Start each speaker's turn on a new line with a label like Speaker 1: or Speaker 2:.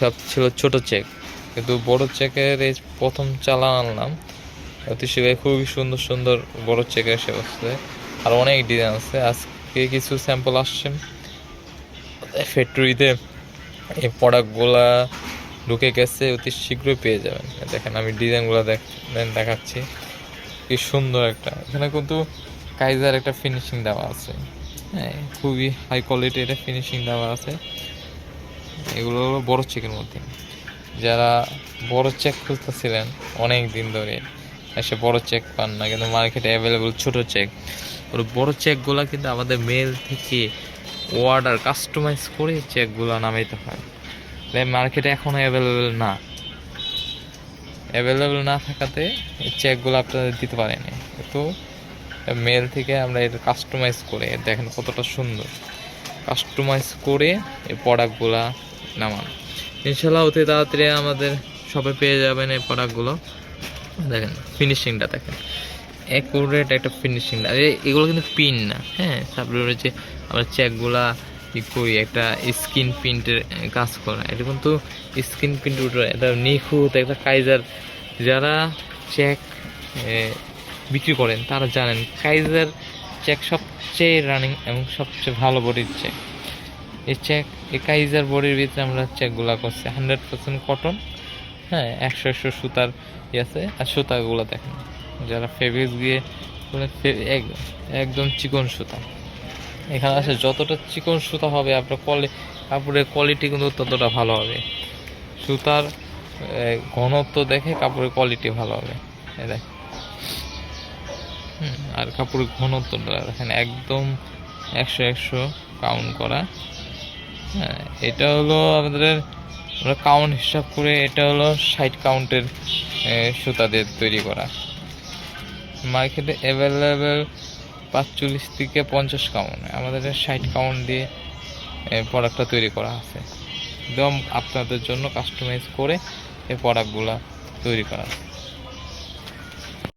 Speaker 1: সব ছিল ছোট চেক, কিন্তু বড় চেকের এই প্রথম চালান আনলাম। অতি শীঘ্রই খুবই সুন্দর সুন্দর বড় চেক এসে বসছে। আর অনেক ডিজাইন আছে। আজকে কিছু স্যাম্পল আসছে। ফ্যাক্টরিতে এই প্রোডাক্টগুলা ঢুকে গেছে, অতি শীঘ্রই পেয়ে যাবেন। দেখেন, আমি ডিজাইনগুলো দেখ দেখাচ্ছি। কি সুন্দর একটা। এখানে কিন্তু কাইজার একটা ফিনিশিং দেওয়া আছে। হ্যাঁ খুবই হাই কোয়ালিটির একটা ফিনিশিং দেওয়া আছে। এগুলো হলো বড় চেকের মধ্যে। যারা বড় চেক খুঁজতেছিলেন অনেক দিন ধরে, এসে বড় চেক পান না, কিন্তু মার্কেটে অ্যাভেলেবল ছোট চেক ওর বড় চেকগুলো কিন্তু আমাদের মেল থেকে অর্ডার কাস্টমাইজ করে চেকগুলো নামাইতে হয়। তাই মার্কেটে এখনও অ্যাভেলেবেল না। অ্যাভেলেবেল না থাকাতে এই চেকগুলো আপনাদের দিতে পারেনি। তো মেল থেকে আমরা এটা কাস্টমাইজ করে, দেখেন কতটা সুন্দর। কাস্টমাইজ করে এই প্রোডাক্টগুলা নামান। ইনশাল্লাহ অতি তাড়াতাড়ি আমাদের শপে পেয়ে যাবেন এই প্রোডাক্টগুলো দেখেন ফিনিশিংটা দেখেন। অ্যাকুরেট একটা ফিনিশিং এগুলো কিন্তু পিন না হ্যাঁ? তারপরে রয়েছে আমরা চেকগুলা ই করি, একটা স্কিন প্রিন্টের কাজ করা। এটা কিন্তু স্কিন প্রিন্ট উঠে, এটা নিখুঁত, একটা কাইজার যারা চেক বিক্রি করেন, তারা জানেন কাইজার চেক সবচেয়ে রানিং এবং সবচেয়ে ভালো বডির চেক এই কাইজার বডির ভিতরে আমরা চেকগুলা করছি হান্ড্রেড পার্সেন্ট কটন হ্যাঁ একশো একশো সুতার ইয়ে আছে, আর সুতাগুলো দেখেন, যারা ফেব্রিক্স এক- একদম চিকন সুতা। এখানে আসে যতটা চিকন সুতা হবে, আপনার কোয়ালি কাপড়ের কোয়ালিটি কিন্তু ততটা ভালো হবে। সুতার ঘনত্ব দেখে কাপড়ের কোয়ালিটি ভালো হবে। দেখ। আর কাপড়ের ঘনত্বটা দেখেন, একদম একশো একশো কাউন্ট করা। হ্যাঁ এটা হলো আমাদের আমরা কাউন্ট হিসাব করে এটা হলো ষাট কাউন্টের সুতা দিয়ে তৈরি করা। মার্কেটে অ্যাভেলেবেল পাঁচচল্লিশ থেকে পঞ্চাশ কাউন্ট আমাদের ষাট কাউন্ট দিয়ে প্রোডাক্টটা তৈরি করা আছে। একদম আপনাদের জন্য কাস্টমাইজ করে এই প্রোডাক্টগুলো তৈরি করা আছে।